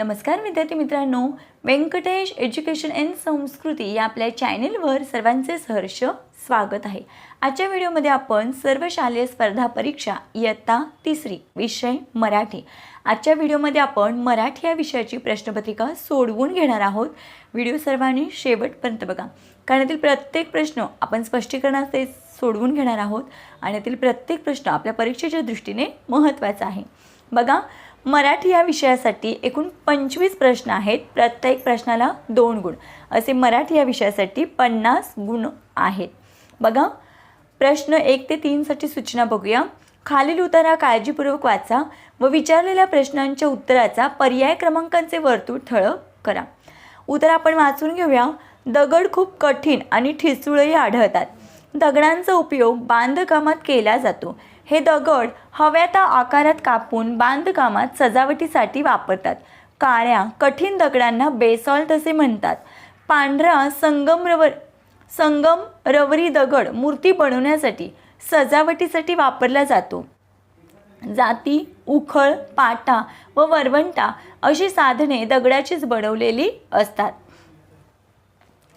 नमस्कार विद्यार्थी मित्रांनो. व्यंकटेश एज्युकेशन अँड संस्कृती या आपल्या चॅनेलवर सर्वांचे सहर्ष स्वागत आहे. आजच्या व्हिडिओमध्ये आपण सर्व शालेय स्पर्धा परीक्षा इयत्ता तिसरी विषय मराठी आजच्या व्हिडिओमध्ये आपण मराठी या विषयाची प्रश्नपत्रिका सोडवून घेणार आहोत. व्हिडिओ सर्वांनी शेवटपर्यंत बघा. कारण यातील प्रत्येक प्रश्न आपण स्पष्टीकरणाचे सोडवून घेणार आहोत आणि यातील प्रत्येक प्रश्न आपल्या परीक्षेच्या दृष्टीने महत्त्वाचा आहे. बघा मराठी या विषयासाठी एकूण पंचवीस प्रश्न आहेत. प्रत्येक प्रश्नाला दोन गुण. असे मराठी या विषयासाठी पन्नास गुण आहेत. बघा प्रश्न एक ते तीनसाठी सूचना बघूया. खालील उतारा काळजीपूर्वक वाचा व विचारलेल्या प्रश्नांच्या उत्तराचा पर्याय क्रमांकांचे वर्तुळ ठळक करा. उत्तर आपण वाचून घेऊया. दगड खूप कठीण आणि ठिसूळही आढळतात. दगडांचा उपयोग बांधकामात केला जातो. हे दगड हव्या त्या आकारात कापून बांधकामात सजावटीसाठी वापरतात. काळ्या कठीण दगडांना बेसॉल्ट असे म्हणतात. पांढरा संगमरवर संगम रवरी दगड मूर्ती बनवण्यासाठी सजावटीसाठी वापरला जातो. जाती उखळ पाटा व वरवंटा अशी साधने दगडाचीच बनवलेली असतात.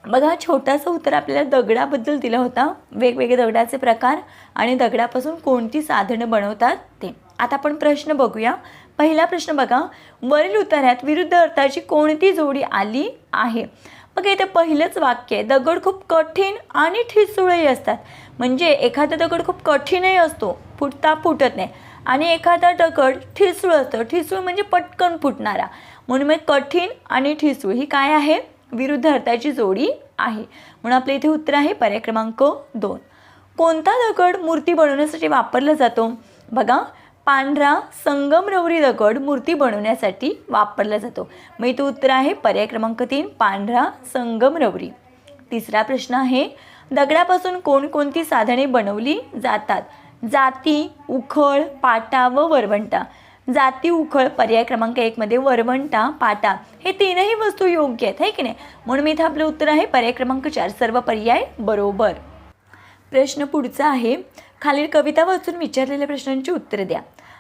बघा छोटासा उत्तर आपल्याला दगडाबद्दल दिला होता. वेगवेगळे दगडाचे प्रकार आणि दगडापासून कोणती साधनं बनवतात ते. आता आपण प्रश्न बघूया. पहिला प्रश्न बघा वरील उत्तरात विरुद्ध अर्थाची कोणती जोडी आली आहे? मग इथे पहिलंच वाक्य आहे. दगड खूप कठीण आणि ठिसूळही असतात. म्हणजे एखादा दगड खूप कठीणही असतो फुटता फुटत नाही. आणि एखादा दगड ठिसूळ असतं. ठिसूळ म्हणजे पटकन फुटणारा. म्हणून मग कठीण आणि ठिसूळ ही काय आहे? विरुद्ध अर्थाची जोडी आहे. म्हणून आपल्या इथे उत्तर आहे पर्याय क्रमांक दोन. कोणता दगड मूर्ती बनवण्यासाठी वापरला जातो? बघा पांढरा संगमरवरी दगड मूर्ती बनवण्यासाठी वापरला जातो. मग इथं उत्तर आहे पर्याय क्रमांक तीन पांढरा संगमरवरी. तिसरा प्रश्न आहे दगडापासून कोणकोणती साधने बनवली जातात? जाती उखळ पाटा व वरवंटा. जाती उखळ पर्याय क्रमांक एकमध्ये वरवंटा पाटा हे तीनही वस्तू योग्य आहेत है की नाही? म्हणून मी इथं आपलं उत्तर आहे पर्याय क्रमांक चार सर्व पर्याय बरोबर. प्रश्न पुढचा आहे खालील कविता वाचून विचारलेल्या प्रश्नांची उत्तरे द्या.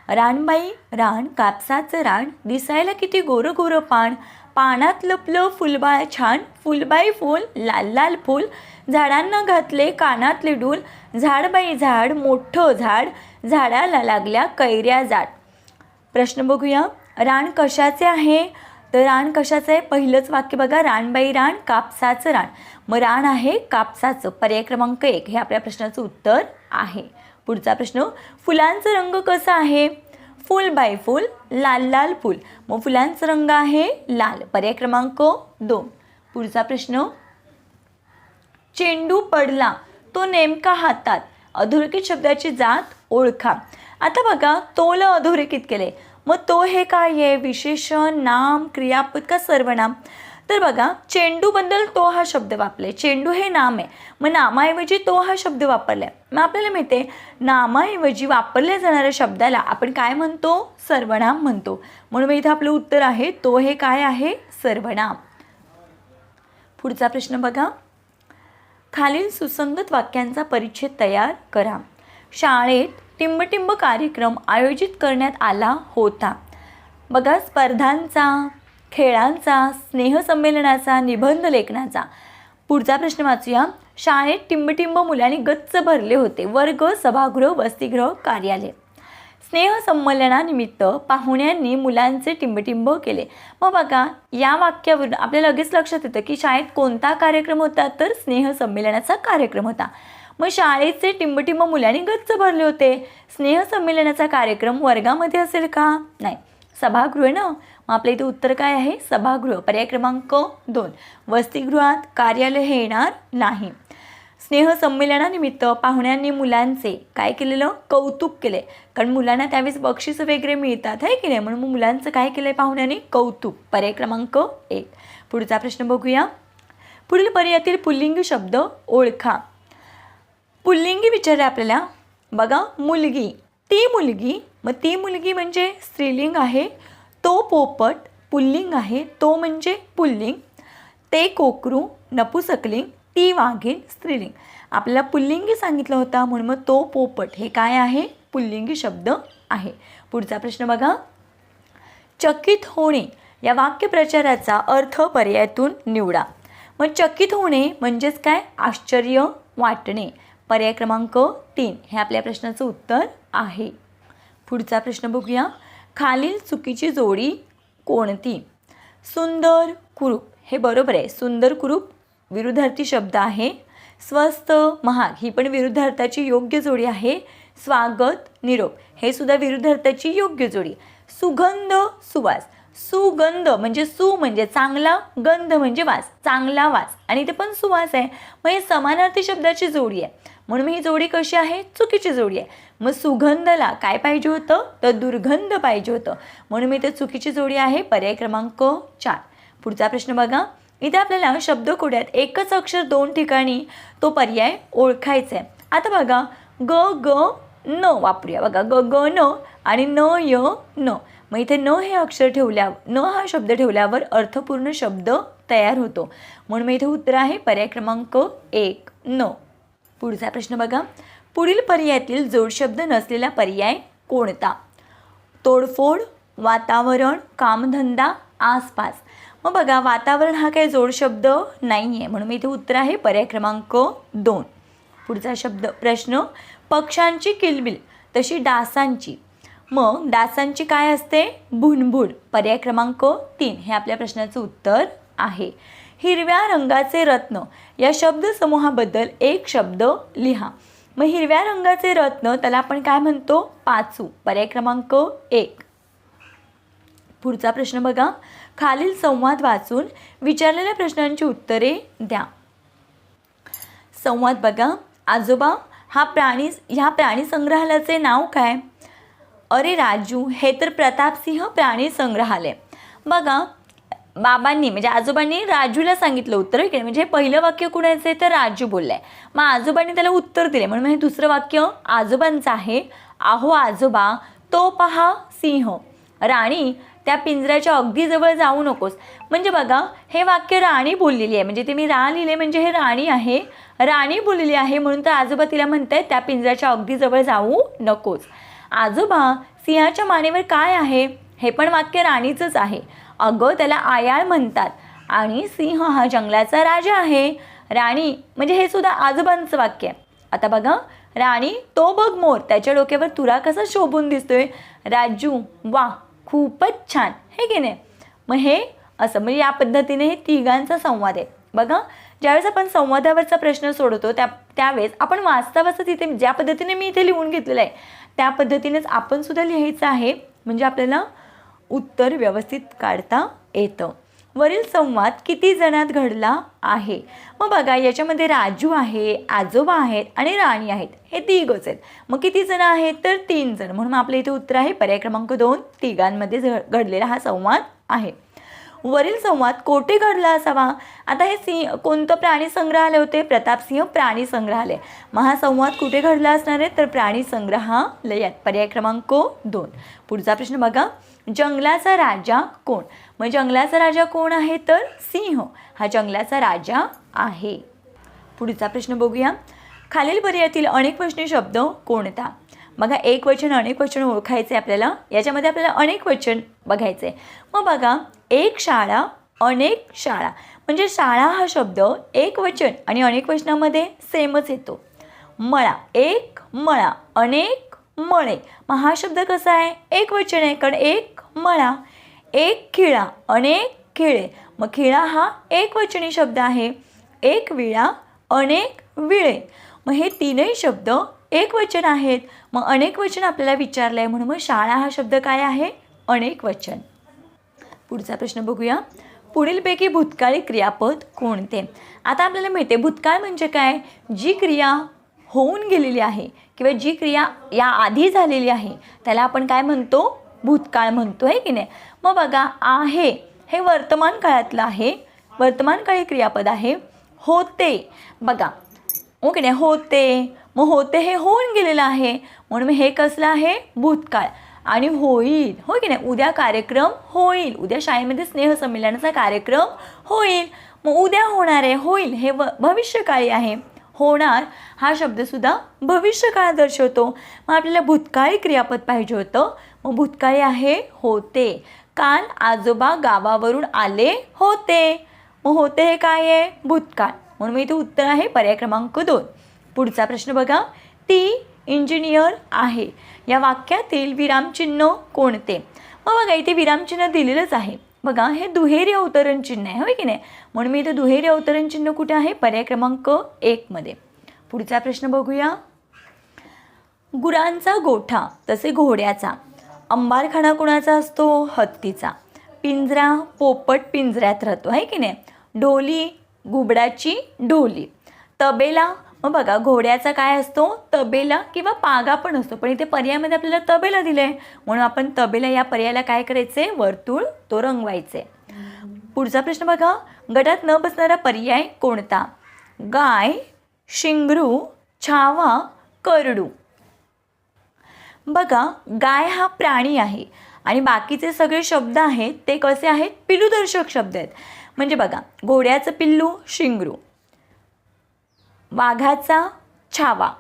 रानबाई रान कापसाचं रान दिसायला किती गोरं गोरं पान पानात लपलं फुलबाळ छान फुलबाई फूल लाल लाल फूल झाडांना घातले कानातले डूल झाडबाई झाड मोठं झाड झाडाला लागल्या कैऱ्या जाड. प्रश्न बघूया. रान कशाचे आहे? तर रान कशाचं? आहे पहिलंच वाक्य बघा. रानबाई रान कापसाचं रान. मग रान आहे कापसाचं. पर्याय क्रमांक एक. हे आपल्या प्रश्नाचं उत्तर आहे. पुढचा प्रश्न. फुलांचं रंग कसा आहे? फुल बाय फुल लाल लाल फुल. मग फुलांचं रंग आहे लाल. पर्याय क्रमांक दोन. पुढचा प्रश्न. चेंडू पडला. तो नेमका हातात. अधोरेखित शब्दाची जात ओळखा. आता बघा तोल अधोरेखित केले मग तो हे काय आहे? विशेषण नाम क्रियापद का सर्वनाम? तर बघा चेंडूबद्दल तो हा शब्द वापरले चेंडू हे नाम आहे. मग नामाऐवजी तो हा शब्द वापरला आहे मग आपल्याला माहिती आहे नामाऐवजी वापरल्या जाणाऱ्या शब्दाला आपण काय म्हणतो? सर्वनाम म्हणतो. म्हणून मग इथं आपलं उत्तर आहे तो हे काय आहे? सर्वनाम. पुढचा प्रश्न बघा. खालील सुसंगत वाक्यांचा परिच्छेद तयार करा. शाळेत टिंबटिंब कार्यक्रम आयोजित करण्यात आला होता. बघा स्पर्धांचा खेळांचा स्नेहसंमेलनाचा निबंध लेखनाचा. पुढचा प्रश्न वाचूया. शाळेत टिंबटिंब मुलांनी गच्च भरले होते. वर्ग सभागृह वसतिगृह कार्यालय. स्नेहसंमेलनानिमित्त पाहुण्यांनी मुलांचे टिंबटिंब केले. मग बघा या वाक्यावरून आपल्याला लगेच लक्षात येतं की शाळेत कोणता कार्यक्रम होता? तर स्नेहसंमेलनाचा कार्यक्रम होता. मग शाळेचे टिंबटिंब मुलांनी गच्च भरले होते. स्नेहसंमेलनाचा कार्यक्रम वर्गामध्ये असेल का? नाही. सभागृह ना? मग आपल्या इथे उत्तर काय आहे? सभागृह. पर्याय क्रमांक दोन. वसतिगृहात कार्यालय हे येणार नाही. स्नेहसंमेलनानिमित्त पाहुण्यांनी मुलांचे काय केलेलं? कौतुक केले. कारण मुलांना त्यावेळेस बक्षीस वगैरे मिळतात आहे की नाही? म्हणून मग मुलांचं काय केलं आहे पाहुण्यांनी? कौतुक. पर्याय क्रमांक एक. पुढचा प्रश्न बघूया. पुढील पर्यायातील पुल्लिंग शब्द ओळखा. पुल्लिंगी विचारले आपल्याला बघा मुलगी. ती मुलगी? मग ती मुलगी म्हणजे स्त्रीलिंग आहे तो पोपट पुल्लिंग आहे तो म्हणजे पुल्लिंग. ते कोकरू नपुसकलिंग ती वाघीण स्त्रीलिंग. आपल्याला पुल्लिंगी सांगितलं होता म्हणून मग तो पोपट हे काय आहे? पुल्लिंगी शब्द आहे. पुढचा प्रश्न बघा. चकित होणे या वाक्यप्रचाराचा अर्थ पर्यायातून निवडा. मग चकित होणे म्हणजेच काय? आश्चर्य वाटणे. पर्याय क्रमांक तीन हे आपल्या प्रश्नाचं उत्तर आहे. पुढचा प्रश्न बघूया. खालील चुकीची जोडी कोणती? सुंदर कुरूप. हे बरोबर आहे. सुंदर कुरूप विरुद्धार्थी शब्द आहे. स्वस्त महाग. ही पण विरुद्धार्थाची योग्य जोडी आहे. स्वागत निरोप. हे सुद्धा विरुद्धार्थाची योग्य जोडी. सुगंध सुवास. सुगंध म्हणजे सु म्हणजे चांगला गंध म्हणजे वास. चांगला वास. आणि ते पण सुवास आहे. मग हे समानार्थी शब्दाची जोडी आहे. म्हणून ही जोडी कशी आहे? चुकीची जोडी आहे. मग सुगंधला काय पाहिजे होतं? तर दुर्गंध पाहिजे होतं. म्हणून मी ते चुकीची जोडी आहे. पर्याय क्रमांक चार. पुढचा प्रश्न बघा. इथे आपल्याला शब्दकोड्यात एकच अक्षर दोन ठिकाणी तो पर्याय ओळखायचा आहे. आता बघा. ग ग न वापरूया. बघा. ग ग न आणि न य न. मग इथे न हे अक्षर ठेवल्या न हा शब्द ठेवल्यावर अर्थपूर्ण शब्द तयार होतो. म्हणून मग इथे उत्तर आहे. पर्याय क्रमांक एक न. पुढचा प्रश्न बघा. पुढील पर्यायातील जोडशब्द नसलेला पर्याय कोणता? तोडफोड वातावरण कामधंदा आसपास. मग बघा वातावरण हा काही जोडशब्द नाही आहे म्हणून मी इथे उत्तर आहे पर्याय क्रमांक दोन. पुढचा शब्द प्रश्न पक्ष्यांची किलबिल तशी डासांची. मग डासांची काय असते? भुणभुण पर्याय क्रमांक तीन. हे आपल्या प्रश्नाचं उत्तर आहे. हिरव्या रंगाचे रत्न. या शब्दसमूहाबद्दल एक शब्द लिहा. मग हिरव्या रंगाचे रत्न त्याला आपण काय म्हणतो? पाचू. पर्याय क्रमांक एक. पुढचा प्रश्न बघा. खालील संवाद वाचून विचारलेल्या प्रश्नांची उत्तरे द्या. संवाद बघा. आजोबा हा प्राणी ह्या प्राणी संग्रहालयाचे नाव काय? अरे राजू हे तर प्रतापसिंह प्राणी संग्रहालय. बघा बाबांनी म्हणजे आजोबांनी राजूला सांगितलं उत्तर आहे की नाही? म्हणजे पहिलं वाक्य कुणाचं आहे? तर राजू बोललाय. मग आजोबांनी त्याला उत्तर दिले म्हणून हे दुसरं वाक्य आजोबांचं आहे. आहो आजोबा तो पहा सिंह. राणी त्या पिंजऱ्याच्या अगदी जवळ जाऊ नकोस. म्हणजे बघा हे वाक्य राणी बोललेली आहे. म्हणजे ते मी रा लिहिले म्हणजे हे राणी आहे. राणी बोललेली आहे म्हणून तर आजोबा तिला म्हणताय त्या पिंजऱ्याच्या अगदी जवळ जाऊ नकोस. आजोबा सिंहाच्या मानेवर काय आहे? हे पण वाक्य राणीचंच आहे. अगं त्याला आयाळ म्हणतात. आणि सिंह हा जंगलाचा राजा आहे. राणी म्हणजे हे सुद्धा आजोबांचं वाक्य आहे. आता बघा राणी तो बघ मोर. त्याच्या डोक्यावर तुरा कसा शोभून दिसतोय. राजू वा खूपच छान. हे की नाही? मग हे असं म्हणजे या पद्धतीने हे तिघांचा संवाद आहे. बघा ज्यावेळेस आपण संवादावरचा प्रश्न सोडवतो त्या त्यावेळेस आपण वाचता वाचता तिथे ज्या पद्धतीने मी इथे लिहून घेतलेलं आहे त्या पद्धतीनेच आपण सुद्धा लिहायचं आहे. म्हणजे आपल्याला उत्तर व्यवस्थित काढता येतं. वरील संवाद किती जणात घडला आहे? मग बघा याच्यामध्ये राजू आहे आजोबा आहेत आणि राणी आहेत. हे तिघच आहेत. मग किती जण आहेत? तर तीन जण. म्हणून आपल्या इथे उत्तर आहे पर्याय क्रमांक दोन तिघांमध्ये झ- घडलेला हा संवाद आहे. वरील संवाद कोठे घडला असावा? आता हे सिंह कोणतं प्राणी संग्रहालय होते? प्रतापसिंह प्राणी संग्रहालय. मग हा संवाद कुठे घडला असणार आहे? तर प्राणी संग्रहालयात. पर्याय क्रमांक दोन. पुढचा प्रश्न बघा. जंगलाचा राजा कोण? मग जंगलाचा राजा कोण आहे तर सिंह. हा जंगलाचा राजा आहे. पुढचा प्रश्न बघूया. खालील पर्यायातील अनेक प्रश्न शब्द कोणता? बघा एक वचन अनेक वचन ओळखायचे आपल्याला. याच्यामध्ये आपल्याला अनेक वचन बघायचे. मग बघा एक शाळा अनेक शाळा. म्हणजे शाळा हा शब्द एक वचन आणि अनेक वचनामध्ये सेमच येतो. मळा एक मळा अनेक मळे. मग हा शब्द कसा आहे? एक वचन आहे कारण एक मळा एक खिळा अनेक खिळे. मग खिळा हा एक वचनी शब्द आहे. एक विळा अनेक विळे. मग हे तीनही शब्द एक वचन आहेत. मग अनेक वचन आपल्याला विचारलं आहे म्हणून मग शाळा हा शब्द काय आहे? अनेक वचन. पुढचा प्रश्न बघूया. पुढीलपैकी भूतकाळी क्रियापद कोणते? आता आपल्याला माहिती आहे भूतकाळ म्हणजे काय? जी क्रिया होऊन गेलेली आहे किंवा जी क्रिया या आधी झालेली आहे त्याला आपण काय म्हणतो? भूतकाळ म्हणतो आहे की नाही? मग बघा आहे हे वर्तमान काळातलं आहे वर्तमान काळी क्रियापद आहे होते. बघा हो ओके नाही? होते. मग होते हे होऊन गेलेलं आहे. म्हणून हे कसलं आहे? भूतकाळ. आणि होईल. हो की नाही? उद्या कार्यक्रम होईल. उद्या शाळेमध्ये स्नेहसंमेलनाचा कार्यक्रम होईल. मग उद्या होणार आहे होईल. हे व भविष्यकाळी आहे. होणार. हा शब्दसुद्धा भविष्यकाळ दर्शवतो. मग आपल्याला भूतकाळी क्रियापद पाहिजे होतं. मग भूतकाळी आहे होते. काल आजोबा गावावरून आले होते. मग होते हे काय आहे? भूतकाळ. म्हणून मग इथे उत्तर आहे पर्याय क्रमांक दोन. पुढचा प्रश्न बघा. ती इंजिनियर आहे. या वाक्यातील विरामचिन्ह कोणते? मग बघा इथे विरामचिन्ह दिलेलंच आहे. बघा हे दुहेरी अवतरण चिन्ह आहे होय की नाही? म्हणून मी इथे दुहेरी अवतरण चिन्ह कुठे आहे? पर्याय क्रमांक एकमध्ये पुढचा प्रश्न बघूया. गुरांचा गोठा तसे घोड्याचा. अंबारखाना कुणाचा असतो? हत्तीचा. पिंजरा पोपट पिंजऱ्यात राहतो आहे की नाही? ढोली घुबडाची ढोली तबेला मग बघा घोड्याचा काय असतो? तबेला किंवा पागा पण असतो पण इथे पर्यायामध्ये आपल्याला तबेला दिलं आहे म्हणून आपण तबेला या पर्यायाला काय करायचे? वर्तुळ तो रंगवायचे. पुढचा प्रश्न बघा गटात न बसणारा पर्याय कोणता? गाय शिंगरू छावा करडू. बघा गाय हा प्राणी आहे. आणि बाकीचे सगळे शब्द आहेत ते कसे आहेत? पिल्लूदर्शक शब्द आहेत. म्हणजे बघा घोड्याचं पिल्लू शिंगरू. वाघाचा छावा.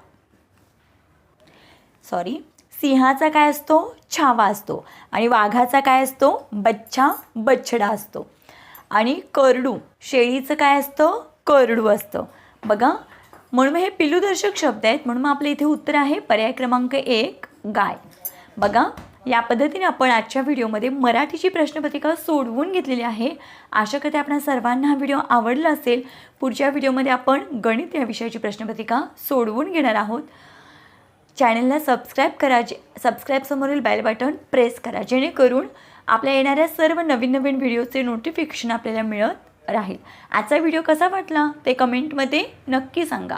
सॉरी सिंहाचा काय असतो? छावा असतो. आणि वाघाचा काय असतो? बच्चा बछडा असतो. आणि करडू शेळीचं काय असतं? करडू असतं. बघा म्हणून हे पिलूदर्शक शब्द आहेत. म्हणून मग आपलं इथे उत्तर आहे पर्याय क्रमांक एक. गाय. बघा या पद्धतीने आपण आजच्या व्हिडिओमध्ये मराठीची प्रश्नपत्रिका सोडवून घेतलेली आहे. आशा करते आपल्या सर्वांना हा व्हिडिओ आवडला असेल. पुढच्या व्हिडिओमध्ये आपण गणित या विषयाची प्रश्नपत्रिका सोडवून घेणार आहोत. चॅनलला सबस्क्राईब करा जे सबस्क्राईबसमोरील बेल बटन प्रेस करा जेणेकरून आपल्या येणाऱ्या सर्व नवीन नवीन व्हिडिओचे नोटिफिकेशन आपल्याला मिळत राहील. आजचा व्हिडिओ कसा वाटला ते कमेंटमध्ये नक्की सांगा.